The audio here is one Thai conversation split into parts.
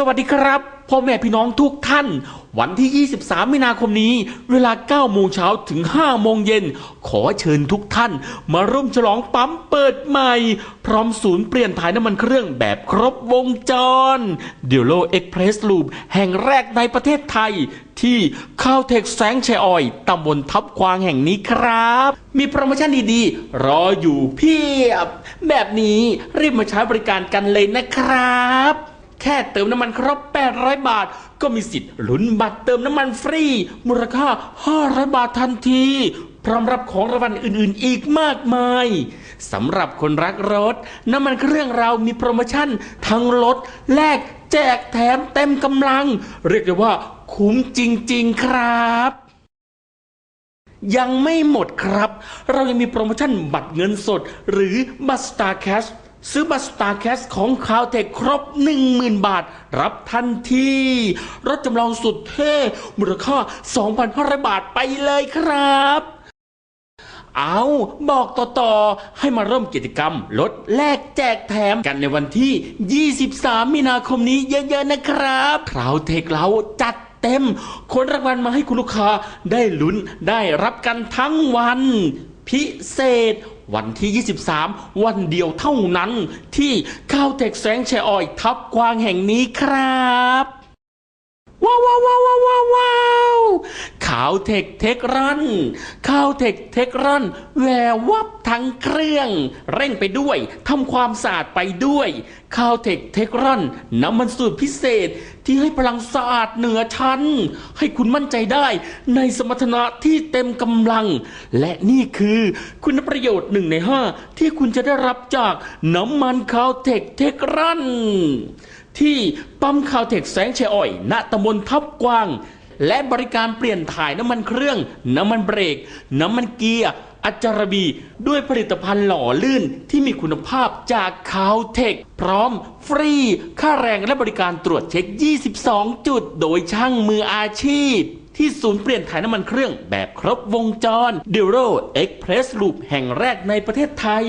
สวัสดีครับพ่อแม่พี่น้องทุกท่าน วันที่ 23 มีนาคมนี้ เวลา 9 โมงเช้าถึง 5 โมงเย็น ขอเชิญทุกท่าน มาร่วมฉลองปั๊มเปิดใหม่ พร้อมศูนย์เปลี่ยนถ่ายน้ำมันเครื่องแบบครบวงจรเดโลเอ็กเพรสลูปแห่งแรกในประเทศไทย ที่ข้าวเทคแสงแชออยตำบลทับควางแห่งนี้ครับ มีโปรโมชั่นดีๆ รออยู่เพียบ แบบนี้รีบมาใช้บริการกันเลยนะครับ แค่เติมน้ำมันครบ 800 บาท ก็มีสิทธิ์ลุ้นบัตรเติมน้ำมันฟรี มูลค่า 500 บาททันที พร้อมรับของรางวัลอื่นๆ อีกมากมายสำหรับคนรักรถ น้ำมันเครื่องเรามีโปรโมชั่น ทั้งลดแลกแจกแถมเต็มกำลัง เรียกได้ว่าคุ้มจริง ๆ ครับยังไม่หมดครับ เรายังมีโปรโมชั่นบัตรเงินสด หรือบัตรสตาร์แคช ซื้อบัตรสตาร์แคชของคาวเทคครบ 10,000 บาท รับทันที รถจำลองสุดเท่ มูลค่า 2,500 บาทไปเลยครับ เอาบอกต่อ ๆ ให้มาร่วมกิจกรรม ลดแลกแจกแถมกันในวันที่ 23 มีนาคมนี้เยอะ ๆ นะครับคราวเทคเราจัดเต็ม คนรางวัลมาให้คุณลูกค้าได้ลุ้นได้รับกันทั้งวัน พิเศษ วันที่ 23 วันเดียวเท่านั้น ที่ข้าวเทคแสงแชออยทับกวางแห่งนี้ครับ ว้าวว้าวว้าวว้าวาวเทคเทครันข่าวเทคเทครันแวววับทั้งเครื่อง เร่งไปด้วยทำความสะอาดไปด้วยข่าวเทคเทครันน้ำมันสูตรพิเศษที่ให้พลังสะอาดเหนือชั้น ให้คุณมั่นใจได้ในสมรรถนะที่เต็มกำลัง และนี่คือคุณประโยชน์หนึ่งในห้าที่คุณจะได้รับจากน้ำมันข่าวเทคเทครันที่ปั๊มคาวเทคแสงเชอ่อย ณตำบลทับกวาง และบริการเปลี่ยนถ่ายน้ำมันเครื่อง น้ำมันเบรก น้ำมันเกียร์ อัจจารบี ด้วยผลิตภัณฑ์หล่อลื่นที่มีคุณภาพจากคาวเทคพร้อมฟรี ค่าแรงและบริการตรวจเช็ค 22 จุด โดยช่างมืออาชีพที่ศูนย์เปลี่ยนถ่ายน้ำมันเครื่องแบบครบวงจร d u r o Express Loop แห่งแรกในประเทศไทย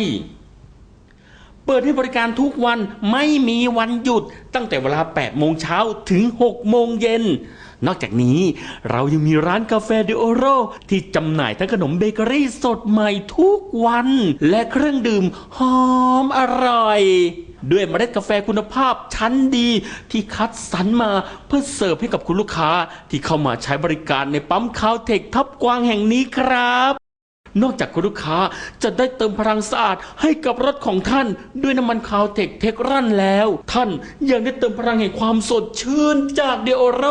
เปิดให้บริการทุกวันไม่มีวันหยุดตั้งแต่เวลา 8 โมงเช้าถึง 6 โมงเย็น นอกจากนี้เรายังมีร้านกาแฟดิโอโรที่จำหน่ายทั้งขนมเบเกอรี่สดใหม่ทุกวัน และเครื่องดื่มหอมอร่อย ด้วยเมล็ดกาแฟคุณภาพชั้นดีที่คัดสรรมาเพื่อเสิร์ฟให้กับคุณลูกค้าที่เข้ามาใช้บริการในปั๊มคาวเทคทับกวางแห่งนี้ครับ นอกจากคุณลูกค้าจะได้เติมพลังสะอาดให้กับรถของท่าน ด้วยน้ำมันคาวเทคเทครันแล้ว ท่านยังได้เติมพลังแห่งความสดชื่นจากเดโอโร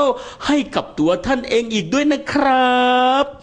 ให้กับตัวท่านเองอีกด้วยนะครับ